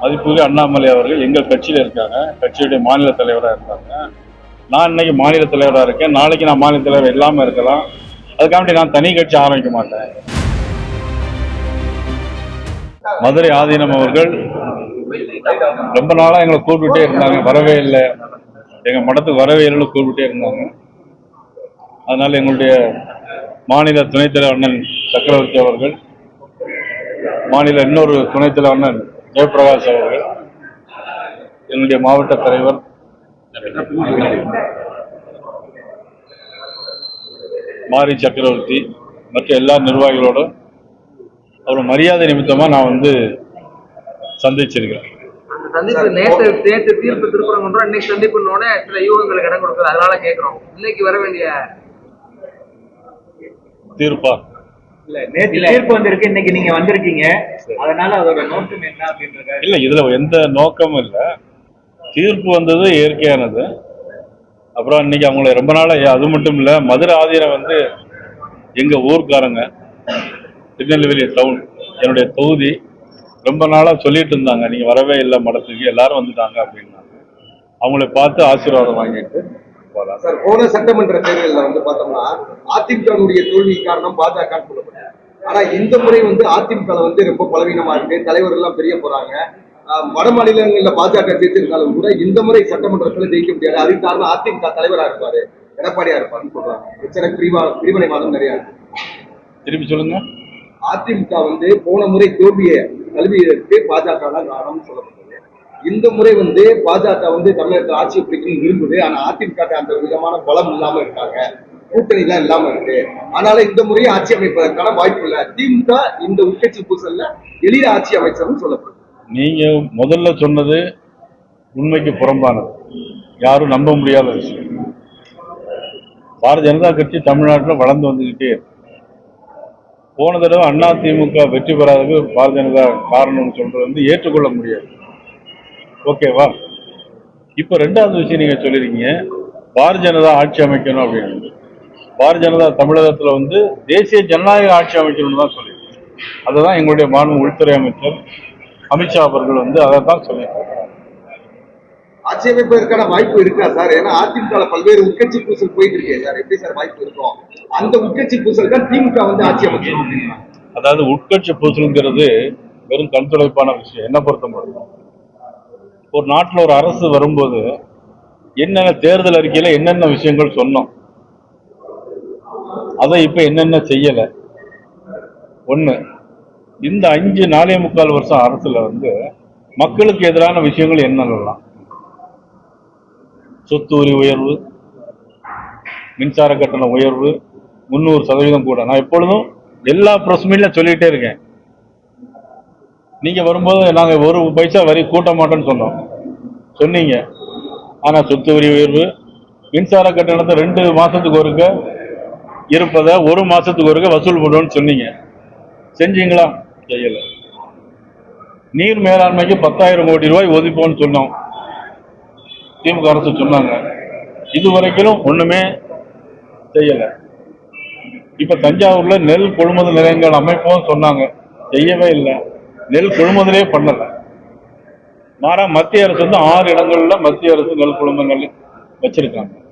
மதிப்புக்குரிய அண்ணாமலை அவர்கள் எங்கள் கட்சியில் இருக்காங்க. கட்சியுடைய மாநில தலைவராக இருந்தாங்க. நான் இன்னைக்கு மாநில தலைவராக இருக்கேன். நாளைக்கு நான் மாநில தலைவர் இல்லாமல் இருக்கலாம். அதுக்காண்டி நான் தனி கட்சி ஆரம்பிக்க மாட்டேன். மதுரை ஆதீனம் அவர்கள் ரொம்ப நாளாக எங்களை கூப்பிட்டுட்டே இருந்தாங்க. வரவே இல்லை. எங்கள் மடத்துக்கு வரவே இல்லைன்னு கூப்பிட்டே இருந்தாங்க. அதனால் எங்களுடைய மாநில துணைத்தலைவர் அண்ணன் சக்கரவர்த்தி அவர்கள் மாநில இன்னொரு துணைத்தலைவர் அண்ணன் ஜெயபிரகாஷ் அவர்கள் என்னுடைய மாவட்ட தலைவர். மாரி சக்கரவர்த்தி மற்ற எல்லா நிர்வாகிகளோடும் அவர் மரியாதை நிமித்தமா நான் வந்து சந்திச்சிருக்கேன் அந்த சந்திப்பு நேற்று நேற்று தீர்ப்பு திருப்பரங்குன்றம் இன்னைக்கு சந்திப்புன்னோடனே சில யூகங்களுக்கு இடம் கொடுக்குது. அதனால கேட்கிறோம் இன்னைக்கு வர வேண்டிய தீர்ப்பா? இன்னைக்கு நீங்க வந்திருக்கீங்க. அதனால அதோட நோக்கம் என்ன அப்படின்றத இல்ல இதுல எந்த நோக்கமும் இல்லை. தீர்ப்பு வந்தது இயற்கையானது. அப்புறம் இன்னைக்கு அவங்கள ரொம்ப நாளா அது மட்டும் இல்ல மதுரை ஆதீனம் வந்து எங்க ஊர்க்காரங்க திருநெல்வேலி டவுன் என்னுடைய தொகுதி ரொம்ப நாளா சொல்லிட்டு இருந்தாங்க நீங்க வரவே இல்லை மடத்துக்கு. எல்லாரும் வந்துட்டாங்க அப்படின்னாங்க. அவங்கள பார்த்து ஆசீர்வாதம் வாங்கிட்டு போலாம் சார் போன சட்டமன்ற தேர்தலில் வந்து பார்த்தோம்னா அதிமுகவுடைய தோல்வி காரணம் பாஜக ஆனா இந்த முறை வந்து அதிமுக வந்து ரொம்ப பலவீனமா இருக்கு. தலைவர் எல்லாம் பெரிய போறாங்க. வட மாநிலங்கள்ல பாஜக ஜெயிச்சிருந்தாலும் கூட இந்த முறை சட்டமன்றத்துல ஜெயிக்க முடியாது. அதுக்கு காரணம் அதிமுக தலைவரா இருப்பாரு. எடப்பாடியா இருப்பாருன்னு சொல்றாங்க. பிரச்சனை பிரிவா பிரிவினைவாதம் நிறைய இருக்கு. திருப்பி சொல்லுங்க. அதிமுக வந்து போன முறை தோல்வியை கல்வியதற்கு பாஜக தான் காரணம்னு சொல்லப்பட்டது. இந்த முறை வந்து பாஜக வந்து தமிழகத்தில் ஆட்சியை பிடிக்கணும் விரும்புது. ஆனா அதிமுக அந்த விதமான பலம் இல்லாம இருக்காங்க. கூட்டணி இல்லாம இருக்கு. ஆனாலும் இந்த முறையை ஆட்சி அமைப்பதற்கான வாய்ப்பு இல்லை. திமுக இந்த உட்கட்சி பூசல்ல எளிய ஆட்சி அமைச்சர்னு சொல்லப்படுது. நீங்க முதல்ல சொன்னது உண்மைக்கு புறம்பானது. யாரும் நம்ப முடியாத விஷயம். பாரதிய ஜனதா கட்சி தமிழ்நாட்டில் வளர்ந்து வந்துக்கிட்டே இருக்கு. போன தடவை அண்ணா திமுக வெற்றி பெறாததுக்கு பாரதிய ஜனதா காரணம்னு சொல்றது வந்து ஏற்றுக்கொள்ள முடியாது. ஓகேவா இப்போ ரெண்டாவது விஷயம் நீங்க சொல்லிருக்கீங்க. பாரதிய ஜனதா ஆட்சி அமைக்கணும் அப்படின்னு. பாரதிய ஜனதா தமிழகத்துல வந்து தேசிய ஜனநாயக ஆட்சி அமைக்கணும்னு தான் சொல்லியிருக்கோம் அதை தான் எங்களுடைய மாநில உள்துறை அமைச்சர் அமித்ஷா அவர்கள் வந்து அதை தான் சொல்லியிருக்காங்க. ஆட்சி அமைப்பதற்கான வாய்ப்பு இருக்கா சார்? ஏன்னா அதிமுக பல்வேறு உட்கட்சி பூசல் போயிட்டு இருக்கே சார். எப்படி சார் வாய்ப்பு இருக்கும் அந்த உட்கட்சி பூசல் தான் திமுக வந்து ஆட்சி அமைக்கணும் அதாவது உட்கட்சி பூசலுங்கிறது வெறும் கண்துடைப்பான விஷயம். என்ன பொறுத்த முடியும்? ஒரு நாட்டில் ஒரு அரசு வரும்போது என்னென்ன தேர்தல் அறிக்கையில என்னென்ன விஷயங்கள் சொன்னோம்? அதை இப்ப என்னென்ன செய்யல? ஒண்ணு இந்த அஞ்சு நாலே முக்கால் வருஷம் அரசுல வந்து மக்களுக்கு எதிரான விஷயங்கள் என்னென்னலாம்? சொத்து வரி உயர்வு மின்சார கட்டண உயர்வு முந்நூறு சதவீதம் கூட. நான் எப்பொழுதும் எல்லா ப்ரெஸ் மீட்லையும் சொல்லிகிட்டே இருக்கேன். நீங்கள் வரும்போது நாங்கள் ஒரு பைசா வரி கூட்ட மாட்டோம்னு சொன்னோம். சொன்னீங்க. ஆனால் சொத்து வரி உயர்வு மின்சார கட்டணத்தை ரெண்டு மாதத்துக்கு ஒருக்க இருப்பதை ஒரு மாசத்துக்கு ஒருக்க வசூல் பண்ணுவோம்னு சொன்னீங்க. செஞ்சீங்களா? செய்யல. நீர் மேலாண்மைக்கு பத்தாயிரம் கோடி ரூபாய் ஒதுப்போம்னு சொன்னோம். திமுக அரசு சொன்னாங்க. இது வரைக்கும் ஒண்ணுமே செய்யல. இப்ப தஞ்சாவூர்ல நெல் கொள்முதல் நிலையங்கள் அமைப்போம்னு சொன்னாங்க. செய்யவே இல்லை. நெல் கொள்முதலே பண்ணல. மாறா மத்திய அரசு வந்து ஆறு இடங்கள்ல மத்திய அரசு நெல் கொள்முதல் வச்சிருக்காங்க.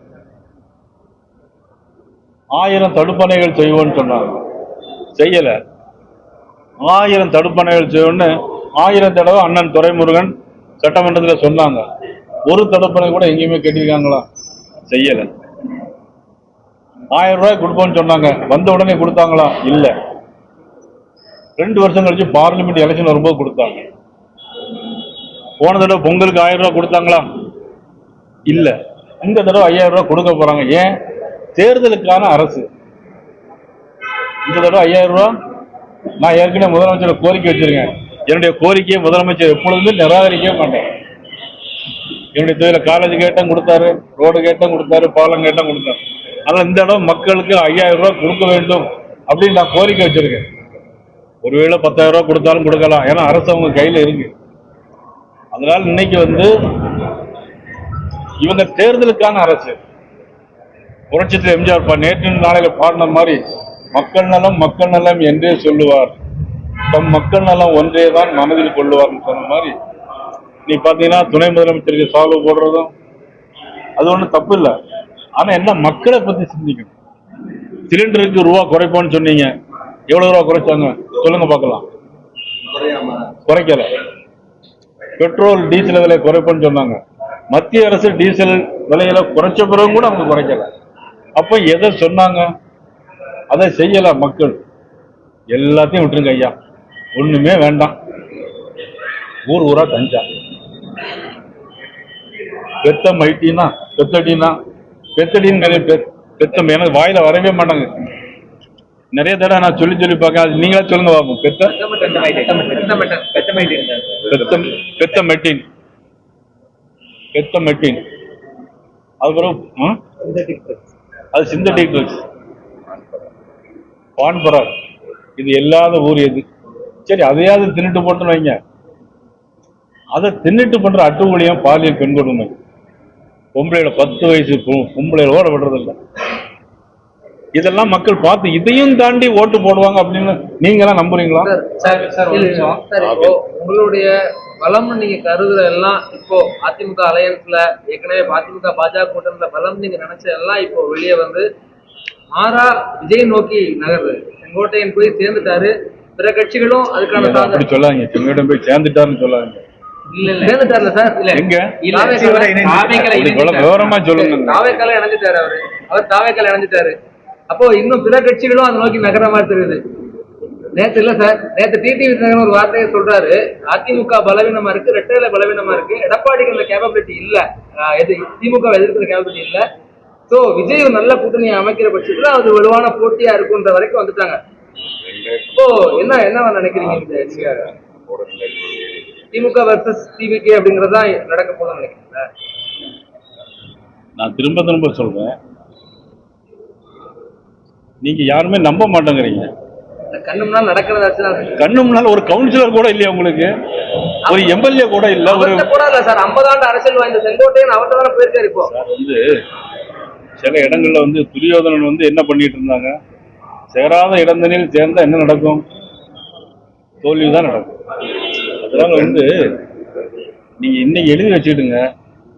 ஆயிரம் தடுப்பணைகள் செய்வோம்னு சொன்னாங்க. செய்யல. ஆயிரம் தடுப்பணைகள் செய்வோம்னு ஆயிரம் தடவை அண்ணன் துரைமுருகன் சட்டமன்றத்தில் சொன்னாங்க. ஒரு தடுப்பணை கூட எங்கேயுமே கேட்டிருக்காங்களா செய்யல. ஆயிரம் ரூபாய் கொடுப்போம்னு சொன்னாங்க. வந்த உடனே கொடுத்தாங்களா? இல்ல. ரெண்டு வருஷம் கழிச்சு பார்லிமெண்ட் எலெக்ஷன் வரும்போது கொடுத்தாங்க. போன தடவை பொங்கலுக்கு ஆயிரம் ரூபாய் கொடுத்தாங்களா? இல்ல. இந்த தடவை ஐயாயிரம் ரூபாய் கொடுக்க போறாங்க. ஏன்? தேர்தலுக்கான அரசு. இந்த தடவை ஐயாயிரம் ரூபா. நான் ஏற்கனவே முதலமைச்சர் கோரிக்கை வச்சிருக்கேன். என்னுடைய கோரிக்கையை முதலமைச்சர் எப்பொழுதுமே நிராகரிக்கவே மாட்டேன் என்னுடைய தொழில காலேஜ் கேட்டும் கொடுத்தாரு ரோடு கேட்டும் கொடுத்தாரு பாலம் கேட்டும் கொடுத்தாரு. அதனால் இந்த இடம் மக்களுக்கு ஐயாயிரம் ரூபா கொடுக்க வேண்டும் அப்படின்னு நான் கோரிக்கை வச்சிருக்கேன். ஒருவேளை பத்தாயிரம் ரூபா கொடுத்தாலும் கொடுக்கலாம். ஏன்னா அரசு அவங்க கையில் இருக்கு. அதனால இன்னைக்கு வந்து இவங்க தேர்தலுக்கான அரசு. புரட்சித்தில் எம்ஜிஆர் பா- நேற்று நாளையில் பாடின மாதிரி மக்கள் நலம் மக்கள் நலம் என்றே சொல்லுவார். தம் மக்கள் நலம் ஒன்றே தான் மனதில் கொள்ளுவார்னு சொன்ன மாதிரி நீ பார்த்தீங்கன்னா துணை முதலமைச்சருக்கு சால்வு போடுறதும் அது ஒன்றும் தப்பு இல்லை. ஆனால் என்ன மக்களை பற்றி சிந்திக்கணும். சிலிண்டருக்கு ரூபா குறைப்போம்னு சொன்னீங்க. எவ்வளோ ரூபா குறைச்சாங்க? சொல்லுங்க பார்க்கலாம். குறையாம குறைக்கல. பெட்ரோல் டீசல் விலை குறைப்போன்னு சொன்னாங்க. மத்திய அரசு டீசல் விலையில குறைச்ச பிறகு கூட அவங்க குறைக்கல. அப்போ எதை சொன்னாங்க? அதை செய்யல மக்கள். எல்லாத்தையும் விட்டுருங்க ஐயா. ஒண்ணுமே வேண்டாம். ஊர் ஊரா கஞ்சா. பெத்த மைட்டினா பெத்தடினா பெத்தடின்னு கிடையாது, பெத்- பெத்தம். எனக்கு வாயில வரவே மாட்டாங்க. நிறைய தடவை நான் சொல்லி சொல்லி பார்க்க அது நீங்களா சொல்லுங்க பாப்போம் பெத்த? பெத்த மெட்டின் பெத்த மெட்டின் அதுக்கப்புறம் அது சிந்தட்டிக் ட்ரக்ஸ் பான்பராக் இது இல்லாத ஊர் எது? சரி அதையாவது தின்னுட்டு போட்டுன்னு வைங்க. அதை தின்னுட்டு பண்ற அட்டுமொழியாக பாலியல் பெண் கொடுமை பொம்பளையோட பத்து வயசு பொ- பொம்பளையோட ஓட விடுறதில்லை. இதெல்லாம் மக்கள் பார்த்து இதையும் தாண்டி ஓட்டு போடுவாங்க அப்படின்னு நீங்களாம் நம்புறீங்களா? சார், சார், சார், ஒரு நிமிஷம். சார், இப்போ உங்களுடைய பலம்னு நீங்க கருதுற எல்லாம் இப்போ அதிமுக அலையன்ஸ்ல ஏற்கனவே அதிமுக பாஜக கூட்டணியில பலம் நீங்க நினைச்ச எல்லாம் இப்போ வெளியே வந்து மாறா விஜய் நோக்கி நகருது செங்கோட்டையன் போய் சேர்ந்துட்டாரு. பிற கட்சிகளும் அதுக்கான சொல்லாதீங்க. செங்கோட்டையன் போய் சேர்ந்துட்டாருன்னு சொல்லாதீங்க. விவரமா சொல்லுங்க. தாவேக்கால இணைஞ்சிட்டாரு அவரு. அவர் தாவேக்கால இணைஞ்சிட்டாரு. அப்போ இன்னும் பிற கட்சிகளும் அதை நோக்கி நகர மாதிரி தெரியுது. நேத்து இல்ல சார் நேத்து டிடிவி தினகரன் ஒரு வார்த்தையை சொல்றாரு. அதிமுக பலவீனமா இருக்கு ரெட்டையில பலவீனமா இருக்கு. எடப்பாடிக்கு அந்த இல்ல. எது திமுக எதிர்க்கிற கேபபிலிட்டி இல்ல. சோ விஜய் நல்ல கூட்டணியை அமைக்கிற பட்சத்துல அது வலுவான போட்டியா இருக்குன்ற வரைக்கும் வந்துட்டாங்க. இப்போ என்ன என்ன நினைக்கிறீங்க திமுக வர்சஸ் டிவிகே அப்படிங்கறது நடக்க போதும் நினைக்கிறீங்களா? நான் திரும்ப திரும்ப சொல்றேன். நீங்க யாருமே நம்ப மாட்டேங்கிறீங்க. கண்ணு முன்னால் ஒரு கவுன்சிலர் கூட இல்லையா உங்களுக்கு? ஒரு எம்எல்ஏ கூட இல்ல ஒரு சார். 50 ஆண்டு அரசியல் வாய்ந்த செங்கோட்டையன் அவர்கிட்ட தானே போயிருக்காரு இப்போ. சார் வந்து சில இடங்கள்ல வந்து துரியோதனன் வந்து என்ன பண்ணிட்டு இருந்தாங்க? சேராத இடந்தனில் சேர்ந்தா என்ன நடக்கும்? தோல்வி தான் நடக்கும். அதனால வந்து நீங்க இன்னைக்கு எழுதி வச்சுக்கிடுங்க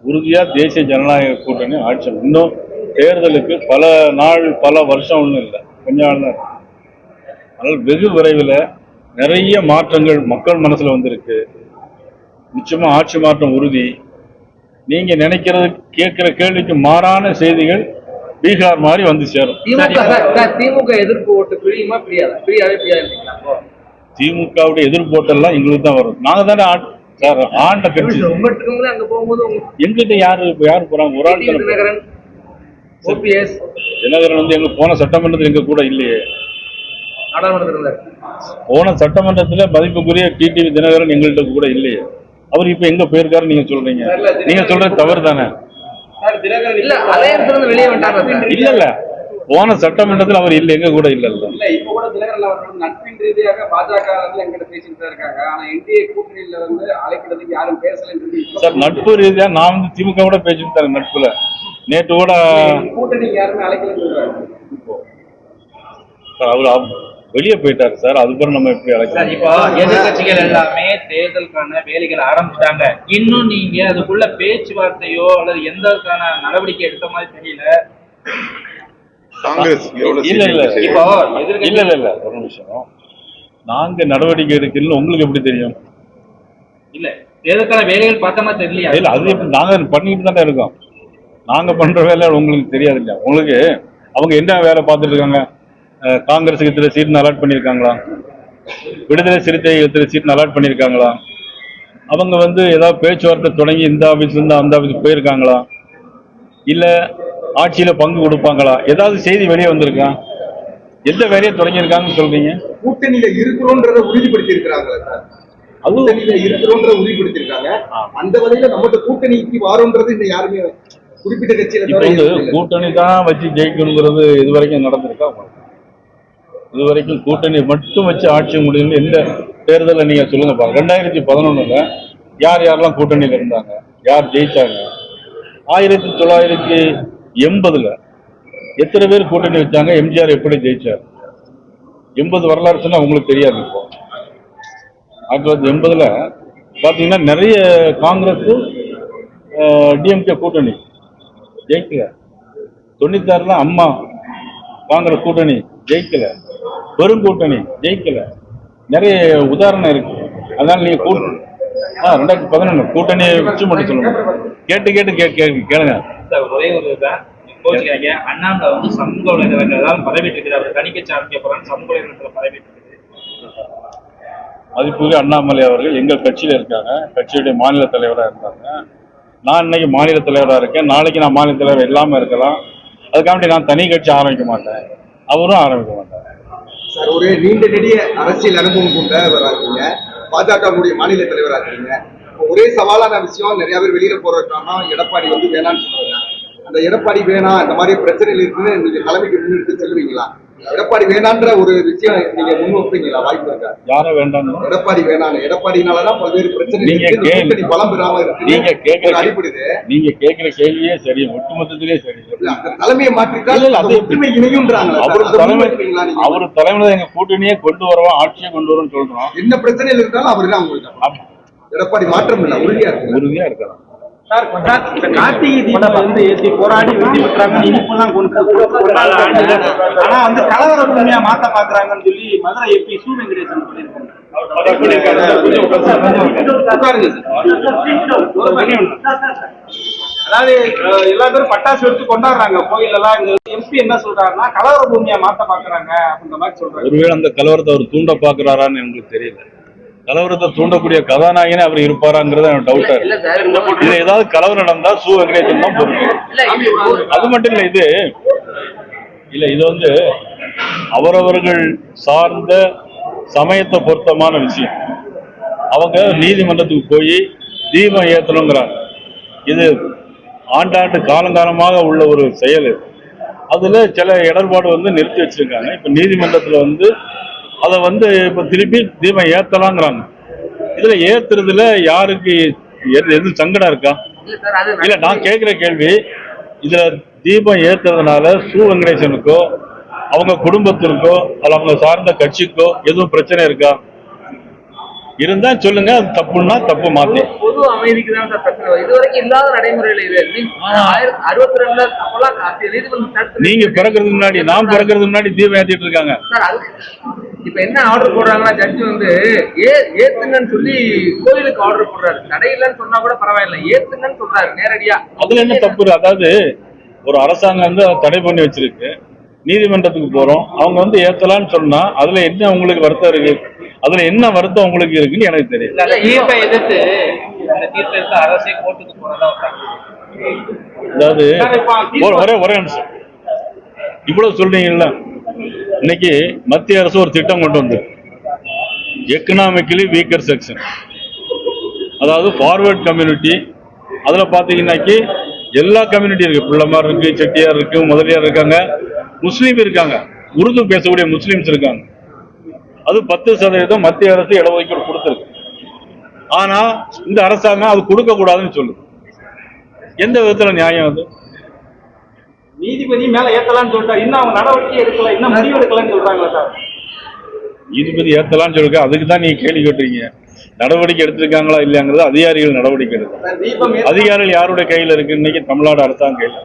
உறுதியா தேசிய ஜனநாயக கூட்டணி ஆட்சி. இன்னும் தேர்தலுக்கு பல நாள் பல வருஷம் ஒன்றும் இல்லை. கொஞ்ச நாள் தான். அதனால் வெகு விரைவில் நிறைய மாற்றங்கள் மக்கள் மனசுல வந்திருக்கு. நிச்சயமா ஆட்சி மாற்றம் உறுதி. நீங்க நினைக்கிறது கேட்கிற கேள்விக்கு மாறான செய்திகள் பீகார் மாதிரி வந்து சேரும். திமுக எதிர்ப்பு ஓட்டு பிரியுமா பிரியாதா? பிரியாவே பிரியாது? திமுகவுடைய எதிர்ப்போட்டெல்லாம் எங்களுக்கு தான் வரும். நாங்க தானே சார் ஆண்ட கட்சி. உங்கள்கிட்ட எங்கிட்ட யாரு யாரு போறாங்க? ஒரு ஆள் டிடிவி தானே போறாங்க. தினகரன் ஓபிஎஸ். தினகரன் வந்து எங்க போன சட்டமன்றத்தில் எங்க கூட இல்லையே. போன சட்டமன்றத்துல மதிப்புக்குரிய டிடிவி தினகரன் எங்கள்கிட்ட கூட இல்லையே. அவர் இப்ப எங்க போயிருக்காரு நீங்க சொல்றீங்க. நீங்க சொல்றது தவறு தானே இல்ல. இல்ல இல்ல. போன சட்டமன்றத்தில் அவர் இல்ல எங்க கூட இல்ல இல்ல. இப்ப கூட தினகரன் அவர்கள் நட்பின் ரீதியாக பாஜக எங்கிட்ட பேசிட்டு இருக்காங்க. ஆனா என்டிஏ கூட்டணியில வந்து அழைக்கிறதுக்கு யாரும் இப்ப சார் நட்பு ரீதியா நான் வந்து திமுக கூட பேசிட்டு நட்புல. நேற்று கூட சார் அவர் அவ- வெளியே போயிட்டாரு சார் அதுக்கப்புறம் நம்ம எப்படி சார் அழைக்கலாம் இப்போ எதிர்கட்சிகள் எல்லாமே தேர்தலுக்கான வேலைகளை ஆரம்பிச்சிட்டாங்க. இன்னும் நீங்க அதுக்குள்ள பேச்சுவார்த்தையோ அல்லது எந்தக்கான நடவடிக்கை எடுத்த மாதிரி தெரியல. காங்கிரஸ் இல்ல இல்ல இப்போ இல்ல இல்ல இல்ல. ஒரு நிமிஷம். நாங்க நடவடிக்கை எடுக்கல உங்களுக்கு எப்படி தெரியும்? இல்ல தேர்தலுக்கான வேலைகள் பார்த்தோமா தெரியலையா? இல்ல அது நாங்க பண்ணிட்டு தானே இருக்கோம். நாங்க பண்ற வேலை உங்களுக்கு தெரியாது இல்லையா உங்களுக்கு அவங்க என்ன வேலை பார்த்துட்டு இருக்காங்க? காங்கிரஸுக்கு இத்தனை சீட் அலாட் பண்ணியிருக்காங்களா? விடுதலை சிறுத்தை இத்தனை சீட் அலாட் பண்ணியிருக்காங்களா? அவங்க வந்து ஏதாவது பேச்சுவார்த்தை தொடங்கி இந்த ஆபீஸ்ல இருந்து அந்த ஆபீஸ் போயிருக்காங்களா? இல்ல ஆட்சியில பங்கு கொடுப்பாங்களா? ஏதாவது செய்தி வெளியே வந்திருக்கா? எந்த வேலையை தொடங்கியிருக்காங்கன்னு சொல்றீங்க? கூட்டணியில இருக்கிறோன்றத உறுதிப்படுத்தி இருக்கிறாங்களா சார். அது கூட்டணியில இருக்கிறோன்றத உறுதிப்படுத்தி இருக்காங்க அந்த வகையில நம்மகிட்ட கூட்டணிக்கு வாரோன்றது இந்த யாருமே குறிப்பிட்ட கட்சியில இப்போ வந்து. கூட்டணி தான் வச்சு ஜெயிக்கணுங்கிறது இது வரைக்கும் நடந்திருக்கா? இது வரைக்கும் கூட்டணி மட்டும் வச்சு ஆட்சி முடியும்னு எந்த தேர்தலில் நீங்க சொல்லுங்க பாருங்க. ரெண்டாயிரத்தி பதினொன்னுல யார் யாரெல்லாம் கூட்டணியில இருந்தாங்க? யார் ஜெயிச்சாங்க? ஆயிரத்தி தொள்ளாயிரத்தி எண்பதுல எத்தனை பேர் கூட்டணி வச்சாங்க? எம்ஜிஆர் எப்படி ஜெயிச்சார்? எண்பது வரலாறு சொன்னா உங்களுக்கு தெரியாது இப்போ. ஆயிரத்தி தொள்ளாயிரத்தி எண்பதுல பார்த்தீங்கன்னா நிறைய காங்கிரஸ் டிஎம்கே கூட்டணி. ஜெயிக்கல. தொண்ணூத்தாறுல அம்மா காங்கிரஸ் கூட்டணி ஜெயிக்கல. பெருங்கூட்டணி ஜெயிக்கல. நிறைய உதாரணம் இருக்கு. அதனால நீங்க கூட்டு ஆ ரெண்டாயிரத்தி பதினொன்று கூட்டணியை வச்சு மட்டும் சொல்லுங்க. கேட்டு கேட்டு கே கேளுங்க. ஒரே ஒரு கோச்சிக்காங்க அண்ணாமலை வந்து சமூக வலைதளங்கள் தான் பரவிட்டு இருக்குது அவர் தணிக்கை ஆரம்பிக்க போறான்னு சமூக வலைதளத்துல பரவிட்டு இருக்குது மதிப்புக்கு அண்ணாமலை அவர்கள் எங்கள் கட்சியில் இருக்காங்க. கட்சியுடைய மாநில தலைவராக இருக்காங்க நான் இன்னைக்கு மாநில தலைவராக இருக்கேன். நாளைக்கு நான் மாநில தலைவர் இல்லாமல் இருக்கலாம். அதுக்காண்டி நான் தனி கட்சி ஆரம்பிக்க மாட்டேன். அவரும் ஆரம்பிக்க மாட்டார். சார் ஒரு நீண்ட நெடிய அரசியல் அனுபவம் கொண்டவராக இருக்கீங்க. பாஜகவுடைய மாநில தலைவராக இருக்கீங்க. ஒரே சவாலான விஷயம் நிறைய பேர் வெளியில போறதுக்கான எடப்பாடி வந்து வேணாம்னு சொல்றாங்க. அந்த எடப்பாடி வேணாம் இந்த மாதிரி பிரச்சனைகள் இருக்குன்னு நீங்க தலைமைக்கு முன்னெடுத்து செல்வீங்களா எடப்பாடி வேணான்ற ஒரு விஷயம் நீங்க முன் வைப்பீங்களா? வாய்ப்பு இருக்கா? யாரும் வேண்டாம் எடப்பாடி வேணாம் எடப்பாடினாலதான் பல்வேறு பிரச்சனை நீங்க பலம் பெறாம இருக்கு? நீங்க கேட்கிற அடிப்படுது நீங்க கேட்கிற கேள்வியே சரி. ஒட்டுமொத்தத்திலே சரி. தலைமையை மாற்றிட்டால் அது- ஒற்றுமை இணையும்ன்றாங்களா சார்? அவர் தலைமை முன்வைப்பீங்களா? அவர் தலைமையில எங்க கூட்டணியே கொண்டு வரவோம் ஆட்சியை கொண்டு வரோம்னு சொல்றோம். என்ன பிரச்சனையில் இருந்தாலும் அவர் தான் உங்களுக்கு எடப்பாடி மாற்றம் இல்ல உறுதியா இருக்கு உறுதியா இருக்கலாம். கார்த்திகை தீபம் வந்து ஏற்றி போராடி வெற்றி பெற்றாங்க. இனிப்பெல்லாம் கொண்டு கொண்டாடுறாங்க ஆனா வந்து கலவர பூமியா மாத்த பாக்குறாங்கன்னு சொல்லி மதுரை எம்பி சு வெங்கடேசன் சொல்லியிருக்காங்க. அதாவது எல்லா பேரும் பட்டாசு வெடிச்சு கொண்டாடுறாங்க. கோயில் எல்லாம் எம்பி என்ன சொல்றாருன்னா கலவர பூமியா மாத்த பாக்குறாங்க அப்படின்ற மாதிரி சொல்றாரு. ஒருவேளை அந்த கலவரத்தை அவர் தூண்ட பாக்குறாரான்னு எனக்கு தெரியல. கலவரத்தை தூண்டக்கூடிய கதாநாயகனே அவர் இருப்பாராங்கிறது எனக்கு டவுட்டா இருக்கு. இதுல ஏதாவது கலவரம் நடந்தா சு வெங்கடேசன் தான் பொறுப்பு. அது மட்டும் இல்ல இது இல்ல இது வந்து அவரவர்கள் சார்ந்த சமயத்தை பொருத்தமான விஷயம். அவங்க நீதிமன்றத்துக்கு போய் தீபம் ஏத்தணுங்கிறாங்க. இது ஆண்டாண்டு காலங்காலமாக உள்ள ஒரு செயல். அதுல சில இடர்பாடு வந்து நிறுத்தி வச்சிருக்காங்க. இப்ப நீதிமன்றத்துல வந்து அதை வந்து இப்ப திருப்பி தீபம் ஏத்தலாங்கிறாங்க. இதுல ஏத்துறதுல யாருக்கு எது சங்கடம் இருக்கா? இல்ல நான் கேக்குற கேள்வி இதுல தீபம் ஏத்துறதுனால சு வெங்கடேசனுக்கோ அவங்க குடும்பத்திற்கோ அல்ல அவங்க சார்ந்த கட்சிக்கோ எதுவும் பிரச்சனை இருக்கா? இருந்தா சொல்லுங்க அது தப்புன்னா தப்பு மாத்தி. பொது அமைதிக்கு தான் சார் பிரச்சனை வருது. இது வரைக்கும் இல்லாத நடைமுறையில இது அறுபத்தி ரெண்டுல அப்பெல்லாம் நீங்க பிறக்கிறதுக்கு முன்னாடி நான் பிறக்கிறதுக்கு முன்னாடி தீபம் ஏத்திட்டு இருக்காங்க. இப்ப என்ன ஆர்டர் போடுறாங்கன்னா ஜட்ஜி வந்து ஏ ஏத்துங்கன்னு சொல்லி கோயிலுக்கு ஆர்டர் போடுறாரு. தடையில்லைன்னு சொன்னா கூட பரவாயில்ல. ஏத்துங்கன்னு சொல்றாரு நேரடியா. அதுல என்ன தப்பு? அதாவது ஒரு அரசாங்கம் வந்து தடை பண்ணி வச்சிருக்கு. நீதிமன்றத்துக்கு போறோம். அவங்க வந்து ஏத்தலாம்னு சொன்னா அதுல என்ன உங்களுக்கு வருத்தம் இருக்கு? அதுல என்ன வருத்தம் உங்களுக்கு இருக்குன்னு எனக்கு தெரியும் இந்த தீர்ப்பை எதிர்த்து அந்த தீர்ப்பை எதிர்த்து அரசே கோர்ட்டுக்கு தகவல். அதாவது ஒரு- ஒரே ஒரே நிமிஷம். இவ்வளவு சொல்றீங்கல்ல. இன்னைக்கு மத்திய அரசு ஒரு திட்டம் கொண்டு வந்து எக்கனாமிக்கலி வீக்கர் செக்ஷன் அதாவது ஃபார்வர்ட் கம்யூனிட்டி அதில் பார்த்தீங்கன்னாக்கி எல்லா கம்யூனிட்டி இருக்குது பிள்ளைமார் இருக்குது செட்டியார் இருக்குது முதலியார் இருக்காங்க. முஸ்லீம் இருக்காங்க. உருது பேசக்கூடிய முஸ்லீம்ஸ் இருக்காங்க. அது பத்து சதவீதம் மத்திய அரசு இடஒதுக்கீடு கொடுத்துருக்கு. ஆனால் இந்த அரசாங்கம் அது கொடுக்கக்கூடாதுன்னு சொல்லுது. எந்த விதத்தில் நியாயம் அது? நீதிபதி மேல ஏத்தலாம்னு சொல்லிட்டாரு இன்னும் அவங்க நடவடிக்கை எடுக்கல இன்னும் முடிவு எடுக்கலன்னு சொல்றாங்களா சார்? நீதிபதி ஏத்தலாம்னு சொல்லிருக்க அதுக்கு தான் நீங்க கேள்வி கேட்டுறீங்க நடவடிக்கை எடுத்திருக்காங்களா இல்லையாங்கிறது அதிகாரிகள் நடவடிக்கை எடுக்கும் அதிகாரிகள் யாருடைய கையில இருக்கு? இன்னைக்கு தமிழ்நாடு அரசாங்க கையில.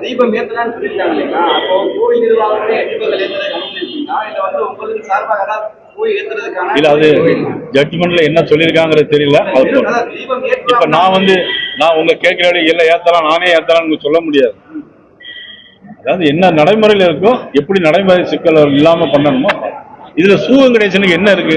தீபம் ஏத்தலாம்னு சொல்லியிருக்காங்க இல்லைங்களா? அப்போ கோயில் நிர்வாகமே தீபங்கள் ஏத்துறதை அனுமதிப்பீங்களா இல்ல வந்து உங்களுக்கு சார்பாக ஏதாவது போய் ஏத்துறதுக்கான இல்ல அது ஜட்ஜ்மெண்ட்ல என்ன சொல்லியிருக்காங்கிறது தெரியல. இப்ப நான் வந்து நான் உங்க கேட்கிற இல்ல ஏத்தலாம் நானே ஏத்தலாம்னு சொல்ல முடியாது. அதாவது என்ன நடைமுறையில இருக்கோ எப்படி நடைமுறை சிக்கல் இல்லாம பண்ணணுமோ இதுல சூ வெங்கடேசனுக்கு என்ன இருக்கு?